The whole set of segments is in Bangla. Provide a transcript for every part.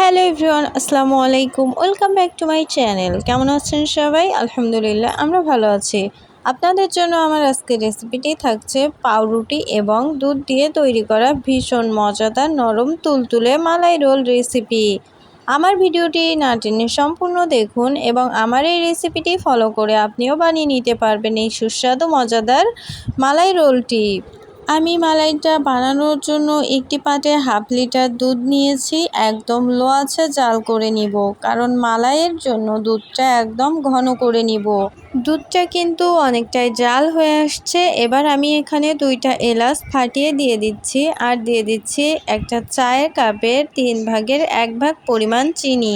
হ্যালো এভরিওয়ান, আসসালামু আলাইকুম। Welcome back to my channel. কেমন আছেন সবাই? আলহামদুলিল্লাহ, আমরা ভালো আছি। আপনাদের জন্য আমার আজকের রেসিপিটি থাকছে পাউরুটি এবং দুধ দিয়ে তৈরি করা ভীষণ মজাদার নরম তুলতুলে মালাই রোল রেসিপি। আমার ভিডিওটি না টেনে সম্পূর্ণ দেখুন এবং আমার এই রেসিপিটি ফলো করে আপনিও বানিয়ে নিতে পারবেন এই সুস্বাদু, মজাদার মালাই রোলটি। আমি মালাইটা বানানোর জন্য একটি পাটে হাফ লিটার দুধ নিয়েছি, একদম লো আছে জাল করে নিব, কারণ মালাইয়ের জন্য দুধটা একদম ঘন করে নিব। দুধটা কিন্তু অনেকটাই জাল হয়ে আসছে, এবার আমি এখানে দুইটা এলাচ ফাটিয়ে দিয়ে দিচ্ছি, আর দিয়ে দিচ্ছি একটা চায়ের কাপের তিন ভাগের এক ভাগ পরিমাণ চিনি।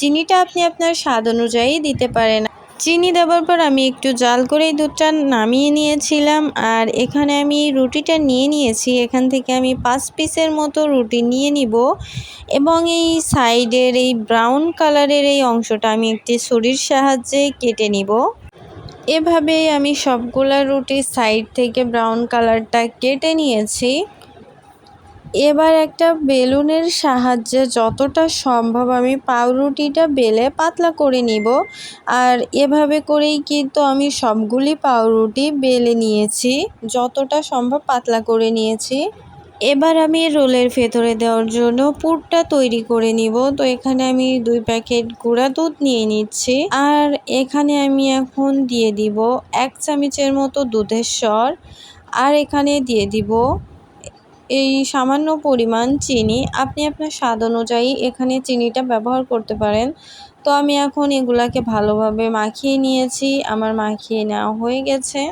চিনিটা আপনি আপনার স্বাদ অনুযায়ী দিতে পারেন। চিনি দেওয়ার পর আমি একটু জাল করে এই দুধটা নামিয়ে নিয়েছিলাম। আর এখানে আমি রুটিটা নিয়ে নিয়েছি। এখান থেকে আমি পাঁচ পিসের মতো রুটি নিয়ে নিব এবং এই সাইডের এই ব্রাউন কালারের এই অংশটা আমি একটি ছুরির সাহায্যে কেটে নিব। এভাবেই আমি সবগুলা রুটির সাইড থেকে ব্রাউন কালারটা কেটে নিয়েছি। এবার একটা বেলুনের সাহায্যে যতটা সম্ভব আমি পাউরুটিটা বেলে পাতলা করে নিব। আর এভাবে করেই কিন্তু আমি সবগুলি পাউরুটি বেলে নিয়েছি, যতটা সম্ভব পাতলা করে নিয়েছি। এবার আমি রোলের ভেতরে দেওয়ার জন্য পুরটা তৈরি করে নিব। তো এখানে আমি দুই প্যাকেট গুঁড়া দুধ নিয়ে নিচ্ছি। আর এখানে আমি এখন দিয়ে দিব এক চামচের মতো দুধের স্বর। আর এখানে দিয়ে দিব এই সামান্য পরিমাণ চিনি, আপনি আপনার স্বাদ অনুযায়ী এখানে চিনিটা ব্যবহার করতে পারেন। তো আমি এখন এগুলাকে ভালোভাবে মাখিয়ে নিয়েছি, আমার মাখিয়ে নেওয়া হয়ে গেছে।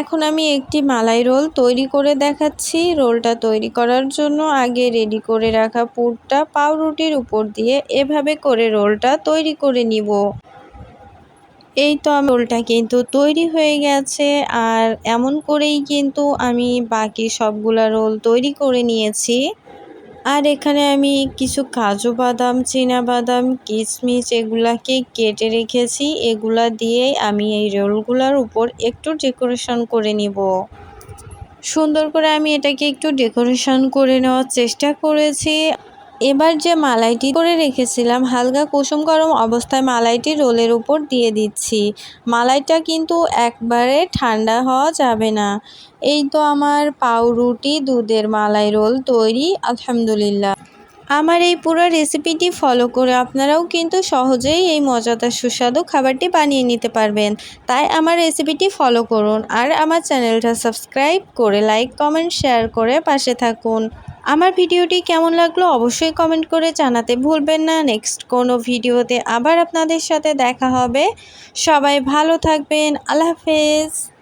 এখন আমি একটি মালাই রোল তৈরি করে দেখাচ্ছি। রোলটা তৈরি করার জন্য আগে রেডি করে রাখা পুরটা পাউরুটির উপর দিয়ে এভাবে করে রোলটা তৈরি করে নিব। এই তো রোলটা কিন্তু তৈরি হয়ে গেছে আর এমন করেই কিন্তু আমি বাকি সবগুলা রোল তৈরি করে নিয়েছি। আর এখানে আমি কিছু কাজু বাদাম বাদাম কিশমিশ এগুলাকে কেটে রেখেছি। এগুলা দিয়ে আমি এই রোলগুলার উপর একটু ডেকোরেশন করে নিব। সুন্দর করে আমি এটাকে একটু ডেকোরেশন করে নেওয়ার চেষ্টা করেছি। এবার যে মালাইটি করে রেখেছিলাম, হালকা কুসুম গরম অবস্থায় মালাইটি রোলের উপর দিয়ে দিচ্ছি। মালাইটা কিন্তু একবারে ঠান্ডা হওয়া যাবে না। এই তো আমার পাউরুটি দুধের মালাই রোল তৈরি, আলহামদুলিল্লাহ। আমার এই পুরো রেসিপিটি ফলো করে আপনারাও কিন্তু সহজেই এই মজাদার সুস্বাদু খাবারটি বানিয়ে নিতে পারবেন। তাই আমার রেসিপিটি ফলো করুন আর আমার চ্যানেলটা সাবস্ক্রাইব করে লাইক কমেন্ট শেয়ার করে পাশে থাকুন। আমার ভিডিওটি কেমন লাগল অবশ্যই কমেন্ট করে জানাতে ভুলবেন না। নেক্সট কোনো ভিডিওতে আবার আপনাদের সাথে দেখা হবে। সবাই ভালো থাকবেন। আল্লাহ হাফেজ।